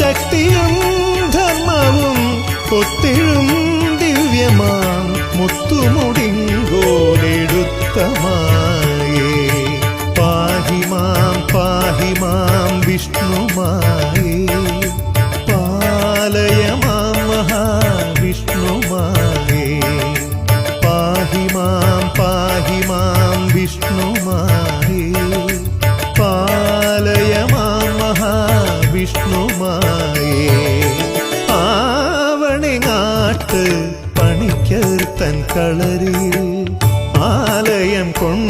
ശക്തിയും ധർമ്മവും ഒത്തിഴും ദിവ്യമാം. മുത്തുമുടിങ്കോലെടുത്തമായേ. പാഹിമാം പാഹിമാം വിഷ്ണുമായേ. പാലയമാം മഹാവിഷ്ണുമായേ. പാഹിമാം പാഹിമാം വിഷ്ണുമായേ. മഹാവിഷ്ണുമായേ ആവണിങ്ങാട്ട് പണിക്കർ തൻ കളരിൽ ആലയം കൊണ്ട്